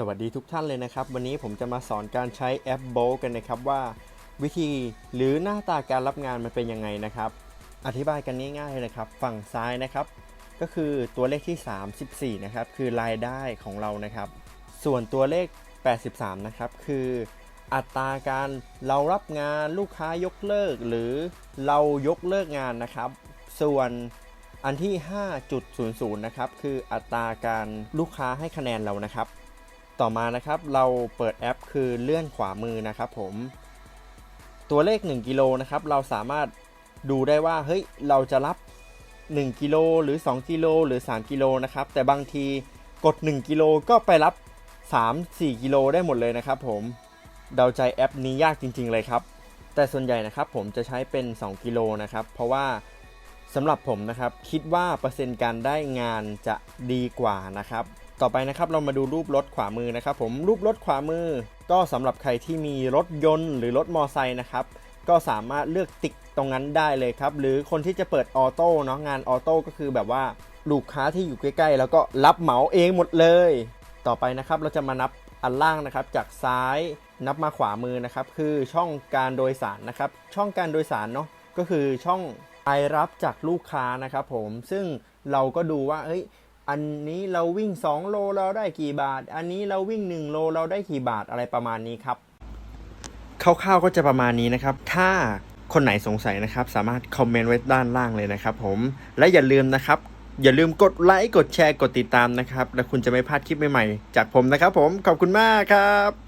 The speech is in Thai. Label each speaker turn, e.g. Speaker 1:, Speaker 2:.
Speaker 1: สวัสดีทุกท่านเลยนะครับ วันนี้ผมจะมาสอนการใช้แอปโบกันนะครับว่า วิธีหรือหน้าตาการรับงานมันเป็นยังไงนะครับ อธิบายกันง่ายๆเลยนะครับ ฝั่งซ้ายนะครับ ก็คือตัวเลขที่ 34 นะครับ คือรายได้ของเรานะครับ ส่วนตัวเลข 83 นะครับ คืออัตราการเรารับงานลูกค้ายกเลิก หรือเรายกเลิกงานนะครับ ส่วนอันที่ 5.00 นะครับ คืออัตราการลูกค้าให้คะแนนเรานะครับ ต่อมานะครับเราเปิดแอปคือเลื่อนขวามือนะครับผม ตัวเลข 1กิโลนะครับเราสามารถดูได้ว่าเฮ้ยเราจะรับ 1กิโลหรือ 2กิโลหรือ 3กิโลนะครับแต่บางทีกด 1กิโลก็ไปรับ 3-4กิโลได้หมดเลยนะครับผมเดาใจแอปนี้ยากจริง ๆเลยครับ แต่ส่วนใหญ่นะครับผมจะใช้เป็น 2กิโลนะครับเพราะว่าสำหรับผมนะครับคิดว่าเปอร์เซ็นต์การได้งานจะดีกว่านะครับ ต่อไปนะครับเรามาดูรูปรถขวามือนะครับผมรูปรถขวามือ ก็สำหรับใครที่มีรถยนต์หรือรถมอไซค์นะครับก็สามารถเลือกติ๊กตรงนั้นได้เลยครับ หรือคนที่จะเปิดออโต้เนาะงานออโต้ก็คือแบบว่าลูกค้าที่อยู่ใกล้ๆ แล้วก็รับเหมาเองหมดเลย ต่อไปนะครับเราจะมานับอันล่างนะครับ จากซ้ายนับมาขวามือนะครับ คือช่องการโดยสารนะครับ ช่องการโดยสารเนาะก็คือช่องรายรับจากลูกค้านะครับผมซึ่งเราก็ดูว่าเฮ้ย อันนี้เราวิ่ง 2 โลเราได้กี่บาท อันนี้เราวิ่ง 1 โลเราได้กี่บาทอะไรประมาณนี้ครับคร่าวๆก็จะประมาณนี้นะครับ ถ้าคนไหนสงสัยนะครับ สามารถคอมเมนต์ไว้ด้านล่างเลยนะครับผมและอย่าลืมนะครับ อย่าลืมกดไลค์กดแชร์กดติดตามนะครับ และคุณจะไม่พลาดคลิปใหม่ๆจากผมนะครับผมขอบคุณมากครับ